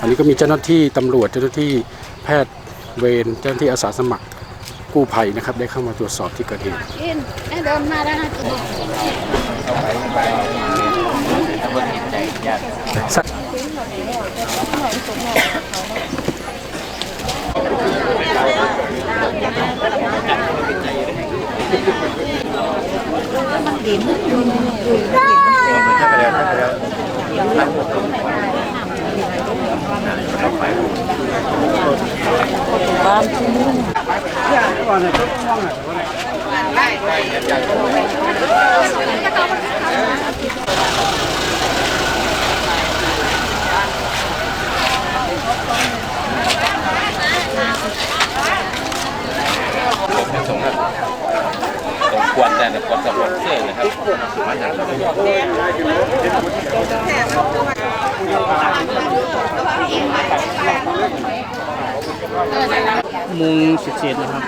อันนี้ก็มีเจ้าหน้าที่ตำรวจเจ้าหน้าที่แพทย์เวรเจ้าหน้าที่อาสาสมัครกู้ภัยนะครับ ได้เข้ามาตรวจสอบที่เกิดเหตุอินไอ้เดินมาแล้วนะสักผมจะส่งครั บสมควรแต่แต่ควรสปอนเซอร์นะครับมาจาก มุงเศษๆนะครับ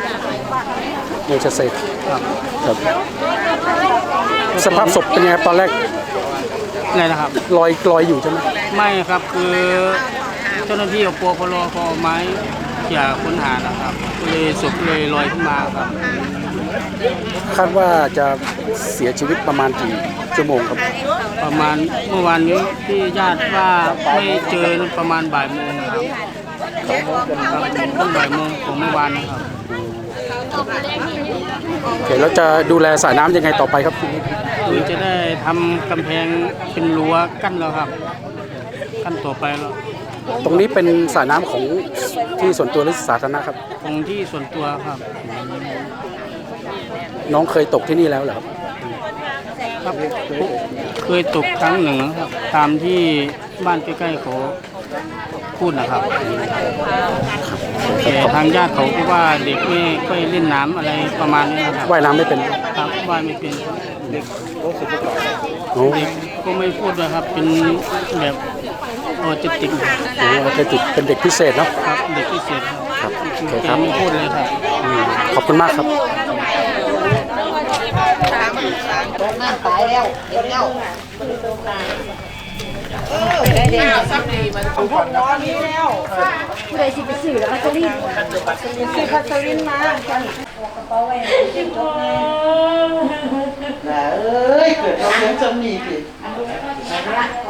โดยจะเสร็จครับ สภาพศพเป็นยังไงตอนแรกไงนะครับ ลอยลอยอยู่ใช่ไหมไม่ครับคือเจ้าหน้าที่กับปปลเขาเอาไม้ เขี่ยค้นหานะครับก็เลยศพเลยลอยขึ้นมาครับ คาดว่าจะเสียชีวิตประมาณกี่ชั่วโมงครับ ประมาณเมื่อวานนี้ที่ญาติว่าไม่เจอนั้นประมาณบ่ายโมงนะครับครับต้นบ่ายโมงของเมื่อวานนะครับโอเคแล้วจะดูแลสายน้ำยังไงต่อไปครับทีนี้คือจะได้ทำกำแพงเป็นรั้วกั้นแล้วครับ กั้นต่อไปแล้ว ตรงนี้เป็นสายน้ำของที่ส่วนตัวหรือสาธารณะครับตรงที่ส่วนตัวครับ น้องเคยตกที่นี่แล้วเหรอครับครับเคยตกครั้งหนึ่งนะครับ ตามที่บ้านใกล้ๆเขาพูดนะครับแต่ทางญาติเขาก็ว่าเด็กไม่ค่อยเล่นน้ำอะไรประมาณนี้นะครับว่ายน้ำไม่เป็นครับว่ายไม่เป็นครับเด็กโอ้ เด็กก็ไม่พูดนะครับ เป็นแบบ ออทิสติกโหเราจะติดเป็นเด็กพิเศษเนาะครับเด็กพิเศษครับครับโอเคแกครับไม่พูดเลยครับอืมขอบคุณมากครับน้ำตายแล้วเดี๋ยวแล้วผู้ใดสิไปซื้อแล้วพัชรินซื้อพัชรินมาน่ะเอ้ยเกิดเราเลี้ยงจำมีผิดหน้าตาหน้าตาดินเอ้ยถ้าตัวอย่างนี้มันถ้ามันใหญ่ลงไปจะป้าแขนเสาโอ้อันนั้นนั้นเฮ้ยเสริมแน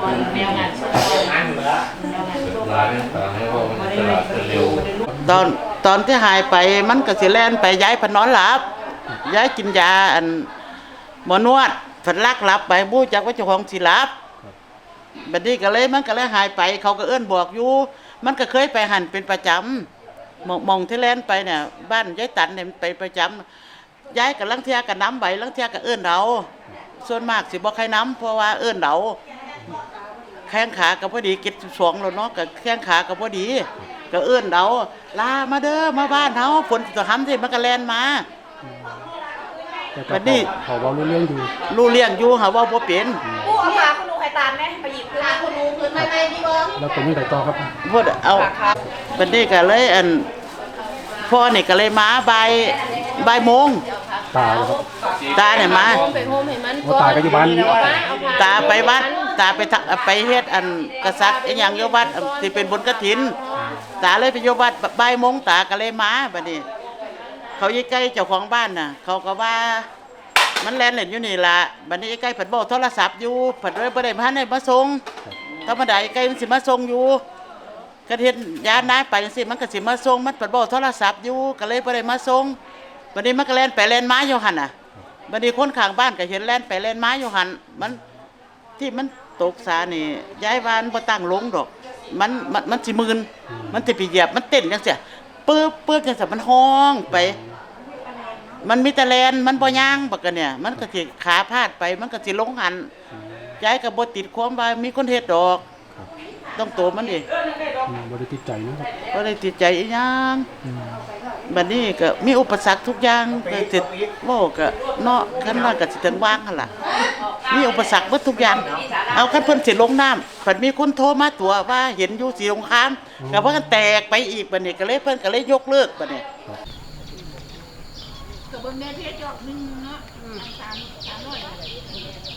นวคนแนวงานช่วยงานช่วยร้านนี้ต่างให้ว่ามันตลาดเร็วตอนตอนที่หายไปมันก็สิแล่นไปย้ายพนอนหลับย้ายกินยาอันหมอนวดฝันลักหลับไปบู้จักว่าเจ้าของสิหลับบัดนี้ก็เลยมันก็เลยหายไป เขาก็เอื้อนบอกอยู่ มันก็เคยไปหันเป็นประจำมองมองที่แล่นไปเนี่ยบ้านยายตันเนี่ยไปประจำย้ายกับลังเทียกับน้ำใบลังเทียกับเอื้อนเราส่วนมากสิบ่ใครน้ำเพราะว่าเอื้อนเรา แข้งขากับพอดีกิจสองแล้วเนาะกับแข้งขากับพอดี ก็เอื้อนเราลามาเด้อมาบ้านเฮาฝนจะทำสิมันก็แล่นมาแต่ก็วันนี้เขาเขาเว่ารู้เรื่องอยู่รู้เลี้ยงอยู่หาว่าบ่เป็นผู้เอามาคุณดูใครตามไหมไปหยิบขึ้นคุณดูขึ้นไม่ไม่พี่เบิ้งแล้วเป็นยังไงต่อครับพดเอาบัดนี้ก็เลยอันพ่อนี่ก็เลยมาบ่ายบ่ายโมง ตาแล้วครับ ตาเนี่ยมาไปโฮมเห็นมันโอ้ตาก็อยู่บ้านตาไปวัด ตาไปทะไปเฮ็ดอันกษัตริย์อีหยังอยู่วัดที่เป็นบุญกฐิน ตาเลยไปอยู่วัดบ่ายโมงตาก็เลยมาบัดนี้ เขาอยู่ใกล้เจ้าของบ้านน่ะ เขาก็ว่า มันแล่นเล่นอยู่นี่ล่ะบัดนี้ใกล้เพิ่นบอกโทรศัพท์อยู่เพิ่นเลยบ่ได้มาให้มาส่งธรรมดาใกล้มันสิมาส่งอยู่ ก็เฮ็ดยานนายไปจังซี่มันก็สิมาส่งมันเพิ่นบอกโทรศัพท์อยู่ก็เลยบ่ได้มาส่ง บัดนี้มันก็แล่นไปแล่นมาอยู่หั่นน่ะบัดนี้คนข้างบ้านก็เห็นแล่นไปแล่นมาอยู่หั่นมันที่มันตกสานี่ยายว่ามันบ่ตั้งลงดอก มันมันมันสิมืนมันสิไปเหยียบมันเต้นจังซี่ปึ๊บปึ๊บจังซี่มันห้องไป มันมีแต่แลนมันบ่ย่างบักกันเนี่ย มันก็สิขาพาดไปมันก็สิลงหันยายก็บ่ติดความว่ามีคนเฮ็ดดอก ต้องโตมันดิอืมบ่ได้ติดใจนะครับบ่ได้ติดใจอีหยังบัดนี้ก็มีอุปสรรคทุกอย่างก็สิเว้าก็เนาะคันว่าก็สิถึงว่างหั่นล่ะมีอุปสรรคเบิดทุกอย่าง เอาคันเพิ่นสิลงน้ำบัดมีคนโทรมาตัวว่าเห็นอยู่สีสงครามก็ว่ากันแตกไปอีกบัดนี้ก็เลยเพิ่นก็เลยยกเลิกบัดนี้ก็เบิ่งในเพจยอดหนึง